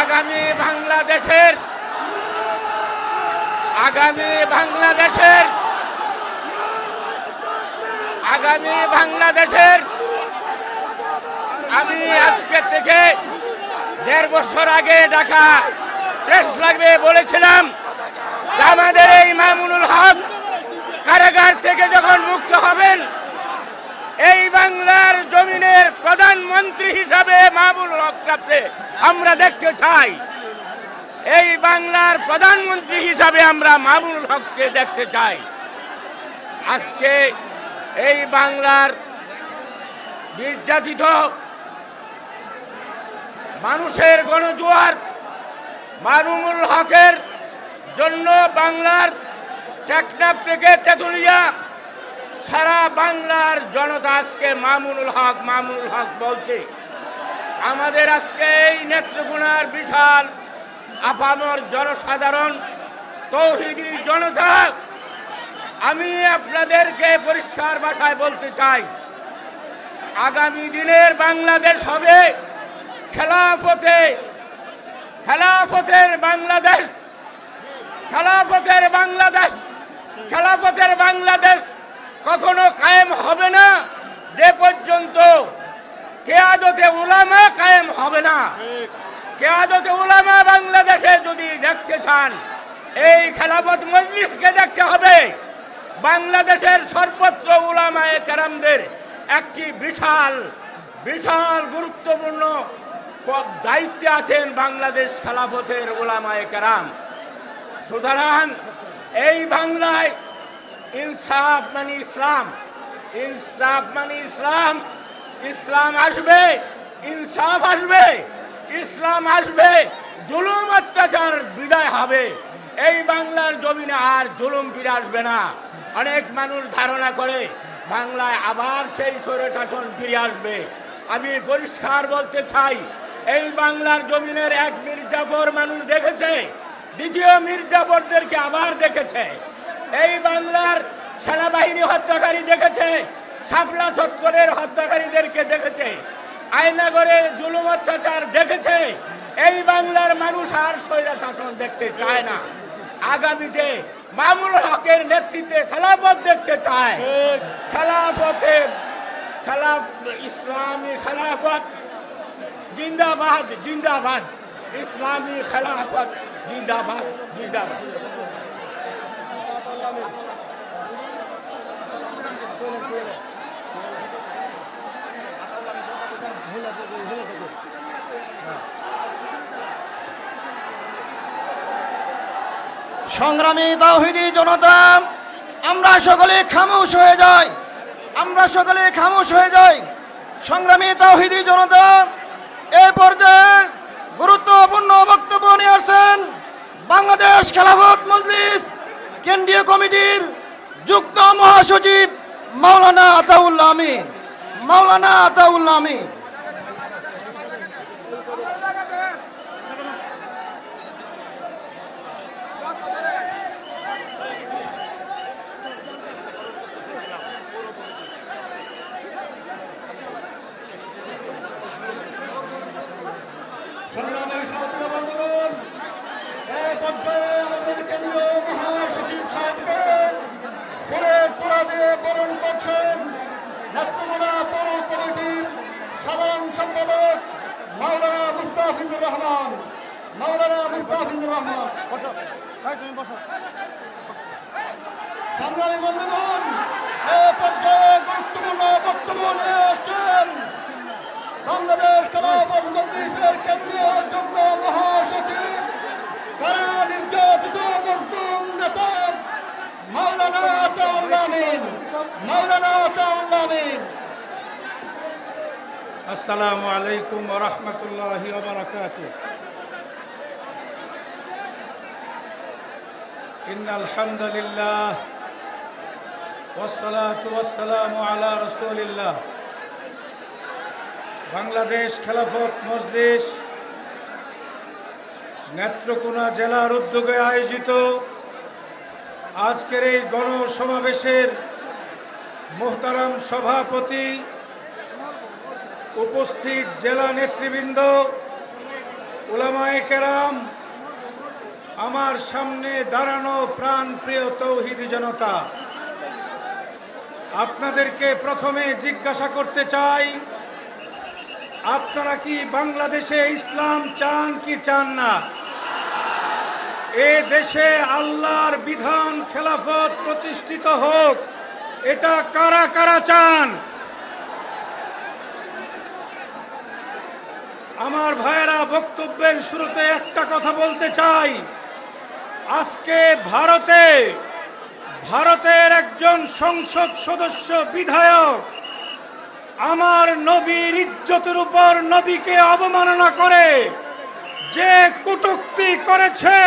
আগামী বাংলাদেশের আগামী বাংলাদেশের আগামী বাংলাদেশের। আমি আজকে থেকে দেড় বছর আগে ঢাকা প্রেস লাগবে বলেছিলাম, আমাদের এই মামুনুল হক কারাগার থেকে যখন মুক্ত হবেন এই বাংলার জমিনের প্রধানমন্ত্রী হিসাবে মামুনুল আমরা দেখতে চাই। এই বাংলার প্রধানমন্ত্রী হিসাবে আমরা মামুনুল হককে দেখতে চাই। আজকে এই বাংলার নির্যাতিত মানুষের গণজোয়ার মারুমুল হকের জন্য বাংলার টেকনাফ থেকে তেতুলিয়া সারা বাংলার জনতা আজকে মামুনুল হক মামুনুল হক বলছে। আমাদের আজকে এই নেত্রকোনার বিশাল আপামর জনসাধারণ, তৌহিদি জনতা, আমি আপনাদেরকে পরিষ্কার ভাষায় বলতে চাই, আগামী দিনের বাংলাদেশ হবে খেলাফতে, খেলাফতের বাংলাদেশ খেলাফতের বাংলাদেশ খেলাফতের বাংলাদেশ কখনো কায়েম হবে না, যে পর্যন্ত কেয়াদতে উলামা কায়েম হবে না। কেয়াদতে উলামা বাংলাদেশে যদি দেখতে চান এই খেলাফত মজলিসকে দেখতে হবে। বাংলাদেশের সর্বত্র উলামায়ে কেরামদের একটি বিশাল বিশাল গুরুত্বপূর্ণ দায়িত্বে আছেন বাংলাদেশ খেলাফতের ওলামায়ে কেরাম। সুতরাং এই বাংলায় ইনসাফ মানে ইসলাম ইনসাফ মানে ইসলাম। ইসলাম আসবে, ইনসাফ আসবে, ইসলাম আসবে, জুলুম অত্যাচার বিদায় হবে। এই বাংলার জমিনে আর জুলুম ফিরে আসবে না। অনেক মানুষ ধারণা করে, বাংলায় আবার সেই স্বৈরশাসন ফিরে আসবে। আমি পরিষ্কার বলতে চাই, এই বাংলার জমিনের এক মির্জাফর মানুষ দেখেছে, দ্বিতীয় মির্জাফরদেরকে আবার দেখেছে। এই বাংলার সেনাবাহিনী হত্যাকারী দেখেছে সাফলা চত্বরের হত্যাকারীদেরকে দেখেছে। আয়নাগরের জুলুম অত্যাচার দেখেছে। এই বাংলার মানুষ আর স্বৈরা শাসন দেখতে চায় না। আগামীতে মামুল হকের নেতৃত্বে খেলাফত দেখতে চায়। খেলাফতে খেলাফ ইসলামী খেলাফত জিন্দাবাদ জিন্দাবাদ। ইসলামী খেলাফত জিন্দাবাদ জিন্দাবাদ। সংগ্রামী তাওহিদি জনতা, আমরা সকলে খামোশ হয়ে যাই। আমরা সকলে খামোশ হয়ে যাই। সংগ্রামী তাওহিদি জনতা, এ পর্যায়ে গুরুত্বপূর্ণ বক্তব্য নিয়ে আসছেন বাংলাদেশ খেলাফত মজলিস কেন্দ্রীয় কমিটির যুগ্ম মহাসচিব মাওলানা আতাউল্লাহ আমিন। মাওলানা আতাউল্লাহ আমিন সংগ্রামী সাথী বন্ধুগণ এই পর্যায়ে আমাদের কেন্দ্রীয় মহাসচিব সাহেবকে ফুলের তোড়া দিয়ে বরণ করছেন নেত্রকোনা পৌর কমিটির সাধারণ সম্পাদক মাওলানা মুস্তাফিজুর রহমান মাওলানা মুস্তাফিজুর রহমান বসো ভাই তুমি বসো সংগ্রামী বন্ধুগণ এই পর্যায়ে গুরুত্বপূর্ণ বক্তব্য নিয়ে আসছেন বাংলাদেশ খেলাফত মজলিসের কেন্দ্রীয় যুগ্ম মহাসচিব কারা নির্যাতিত মজলুম নেতা মাওলানা আতাউল্লাহ আমিন মাওলানা আতাউল্লাহ আমিন السلام عليكم ورحمة الله وبركاته إن الحمد لله والصلاة والسلام على رسول الله বাংলাদেশ খেলাফত মজলিস নেত্রকোনা জেলার উদ্যোগে আয়োজিত আজকের এই গণসমাবেশের মোহতারাম সভাপতি উপস্থিত জেলা নেতৃবৃন্দ ওলামায়ে কেরাম আমার সামনে দাঁড়ানো প্রাণ প্রিয় তৌহিদি জনতা। আপনাদেরকে প্রথমে জিজ্ঞাসা করতে চাই, আপনারা কি বাংলাদেশে ইসলাম চান কি চান না? এ দেশে আল্লাহর বিধান, খেলাফত প্রতিষ্ঠিত হোক, এটা কারা কারা চান? আমার ভাইয়েরা, বক্তব্যের শুরুতে একটা কথা বলতে চাই। আজকে ভারতে ভারতের একজন সংসদ সদস্য বিধায়ক আমার নবীর ইজ্জতের উপর নবীকে অবমাননা করে যে কটূক্তি করেছে,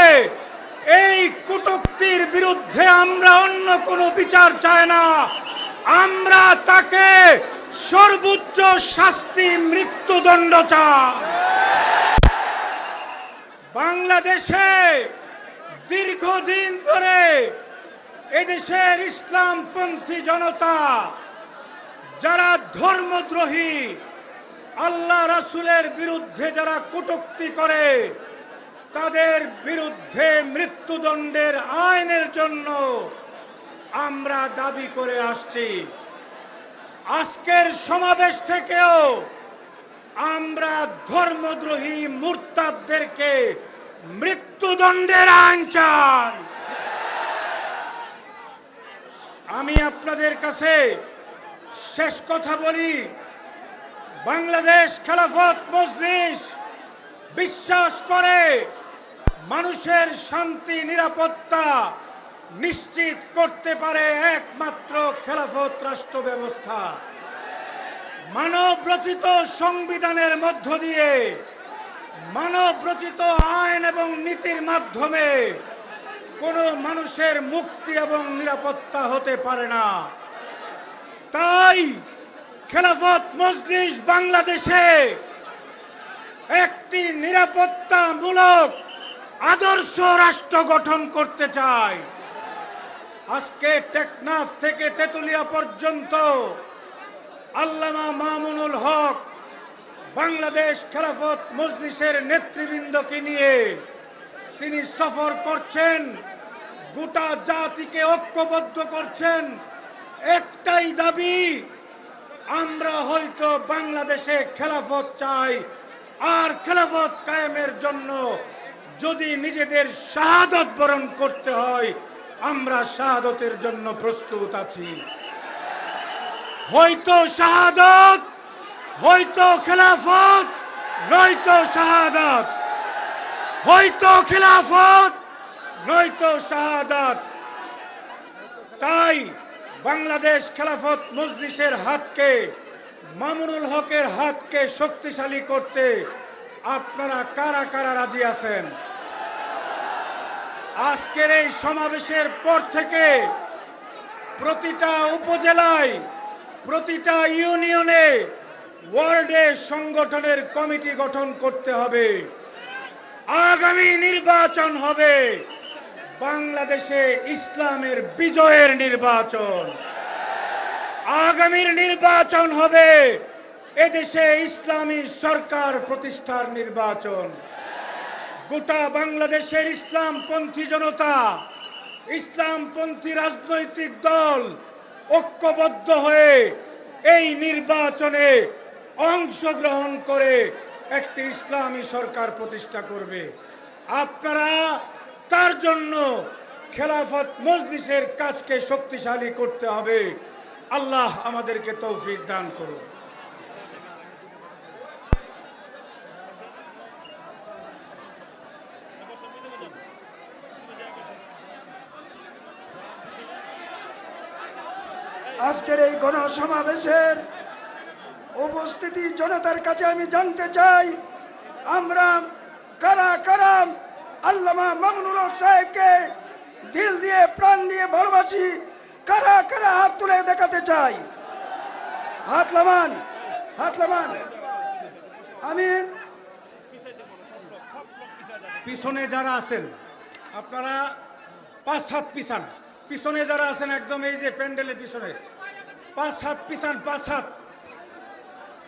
এই কটূক্তির বিরুদ্ধে আমরা অন্য কোনো বিচার চাই না। আমরা তাকে সর্বোচ্চ শাস্তি মৃত্যুদণ্ড চাই। বাংলাদেশে দীর্ঘদিন ধরে এদেশের ইসলামপন্থী জনতা, যারা ধর্মদ্রোহী, আল্লাহ রাসুলের বিরুদ্ধে যারা কটূক্তি করে, তাদের বিরুদ্ধে মৃত্যুদণ্ডের আইনের জন্য আমরা দাবি করে আসছি। আজকের সমাবেশ থেকেও আমরা ধর্মদ্রোহী মুরতাদদেরকে মৃত্যুদণ্ডের আইন চাই। আমি আপনাদের কাছে শেষ কথা বলি, বাংলাদেশ খেলাফত মজলিস বিশ্বাস করে মানুষের শান্তি, নিরাপত্তা নিশ্চিত করতে পারে একমাত্র খেলাফত রাষ্ট্র ব্যবস্থা। মানব রচিত সংবিধানের মধ্য দিয়ে মানব রচিত আইন এবং নীতির মাধ্যমে কোনো মানুষের মুক্তি এবং নিরাপত্তা হতে পারে না। তাই খেলাফত মজলিস বাংলাদেশে একটি নিরাপত্তামূলক আদর্শ রাষ্ট্র গঠন করতে চায়। আজকে টেকনাফ থেকে তেতুলিয়া পর্যন্ত আল্লামা মামুনুল হক বাংলাদেশ খেলাফত মজলিসের নেতৃবৃন্দকে নিয়ে তিনি সফর করছেন, গোটা জাতিকে ঐক্যবদ্ধ করছেন। একটাই দাবি, আমরা হয়তো বাংলাদেশে খেলাফত চাই, আর খেলাফত কায়েমের জন্য যদি নিজেদের শাহাদত বরণ করতে হয় আমরা শাহাদতের জন্য প্রস্তুত আছি। হয়তো শাহাদত, হয়তো খেলাফত, নয়তো শাহাদত। হয়তো খেলাফত, নয়তো শাহাদাত। তাই বাংলাদেশ খেলাফত মজলিসের হাতকে, মামুনুল হকের হাতকে শক্তিশালী করতে আপনারা কারা কারা রাজি আছেন? আজকের এই সমাবেশের পর থেকে প্রতিটা উপজেলায়, প্রতিটা ইউনিয়নে ওয়ার্ল্ডে সংগঠনের কমিটি গঠন করতে হবে। আগামী নির্বাচন হবে বাংলাদেশে ইসলামের বিজয়ের নির্বাচন। আগামীর নির্বাচন হবে এদেশে ইসলামী সরকার প্রতিষ্ঠার নির্বাচন। গোটা বাংলাদেশের ইসলামপন্থী জনতা, ইসলামপন্থী রাজনৈতিক দল ঐক্যবদ্ধ হয়ে এই নির্বাচনে অংশগ্রহণ করে একটি ইসলামী সরকার প্রতিষ্ঠা করবে। আপনারা তার জন্য খেলাফত মজলিসের কাজকে শক্তিশালী করতে হবে। আল্লাহ আমাদেরকে তৌফিক দান করুন। আজকের এই গণসমাবেশের উপস্থিতি জনতার কাছে আমি জানতে চাই, আমরা কারা কারাম আল্লামা মামুনুল হক সাহেবকে দিল দিয়ে, প্রাণ দিয়ে ভালোবাসি, কারা কারা হাত তুলে দেখাতে চাই? হাত লামান হাত লামান। আমি পিছনে যারা আছেন, আপনারা পাঁচ হাত পিছান। পিছনে যারা আছেন একদম এই যে প্যান্ডেলের পিছনে। পাঁচ হাত পিছান, পাঁচ হাত।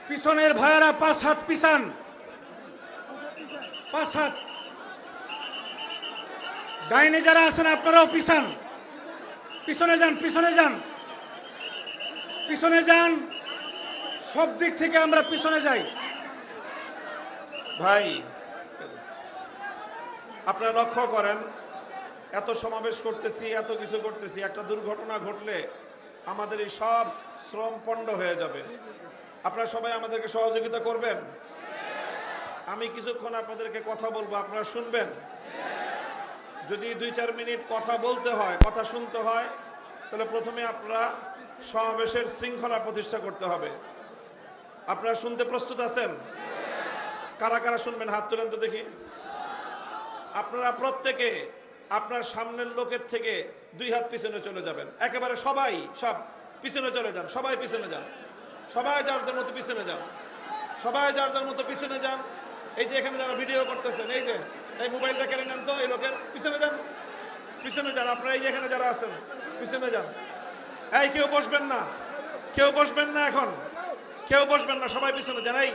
পিছনের ভাইয়ারা পাঁচ হাত পিছান। পাঁচ হাত। ডাইনে যারা আছেন, আপনারাও পিছান। পিছনে যান পিছনে যান। পিছনে যান। সব দিক থেকে আমরা পিছনে যাই। ভাই, আপনারা লক্ষ্য করেন এত সমাবেশ করতেছি, এত কিছু করতেছি, একটা দুর্ঘটনা ঘটলে আমাদের এই সব শ্রম পণ্ড হয়ে যাবে। আপনারা সবাই আমাদেরকে সহযোগিতা করবেন? আমি কিছুক্ষণ আপনাদেরকে কথা বলব, আপনারা শুনবেন? যদি দুই চার মিনিট কথা বলতে হয়, কথা শুনতে হয়, তাহলে প্রথমে আপনারা সমাবেশের শৃঙ্খলা প্রতিষ্ঠা করতে হবে। আপনারা শুনতে প্রস্তুত আছেন? কারা কারা শুনবেন? হাত তুলেন তো দেখি। আপনারা প্রত্যেকে আপনার সামনের লোকের থেকে দুই হাত পিছনে চলে যাবেন। একেবারে সবাই সব পিছনে চলে যান, সবাই পিছনে যান। সবাই যার যার মতো পিছনে যান। সবাই যার যার মতো পিছনে যান। এই যে এখানে যারা ভিডিও করতেছেন, এই যে, এই মোবাইলটা কেড়ে নেন তো, এই লোকের পিছনে যান। পিছনে যান, আপনারা এই যে এখানে যারা আছেন, পিছনে যান। এই কেউ বসবেন না, কেউ বসবেন না এখন। কেউ বসবেন না, সবাই পিছনে যান। এই,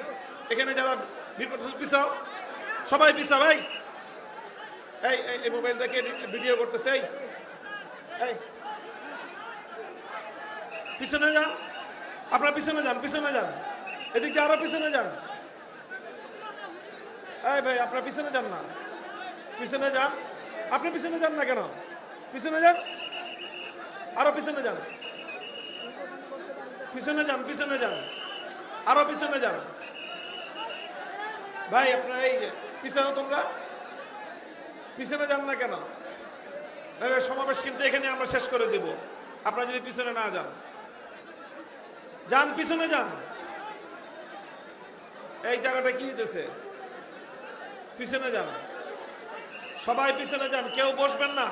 এখানে যারা ভিড় পিছাও। সবাই পিছা ভাই এই এই এই মোবাইলটাকে ভিডিও করতেছে, এই। পিছনে যান। আপনারা পিছনে যান পিছনে যান। এদিক দিয়ে আরও পিছনে যান। এই ভাই, আপনারা পিছনে যান না। পিছনে যান। আপনি পিছনে যান না কেন? পিছনে যান। আরও পিছনে যান। পিছনে যান পিছনে যান। আরও পিছনে যান। ভাই, আপনারা এই পিছনে তোমরা। পিছনে যান না কেন? সমাবেশ কিন্তু এখানে আমরা শেষ করে দেব। আপনারা যদি পিছনে না যান। যান, পিছনে যান। এই জায়গাটা কি হইতেছে? পিছনে যান। সবাই পিছনে যান, কেউ বসবেন না।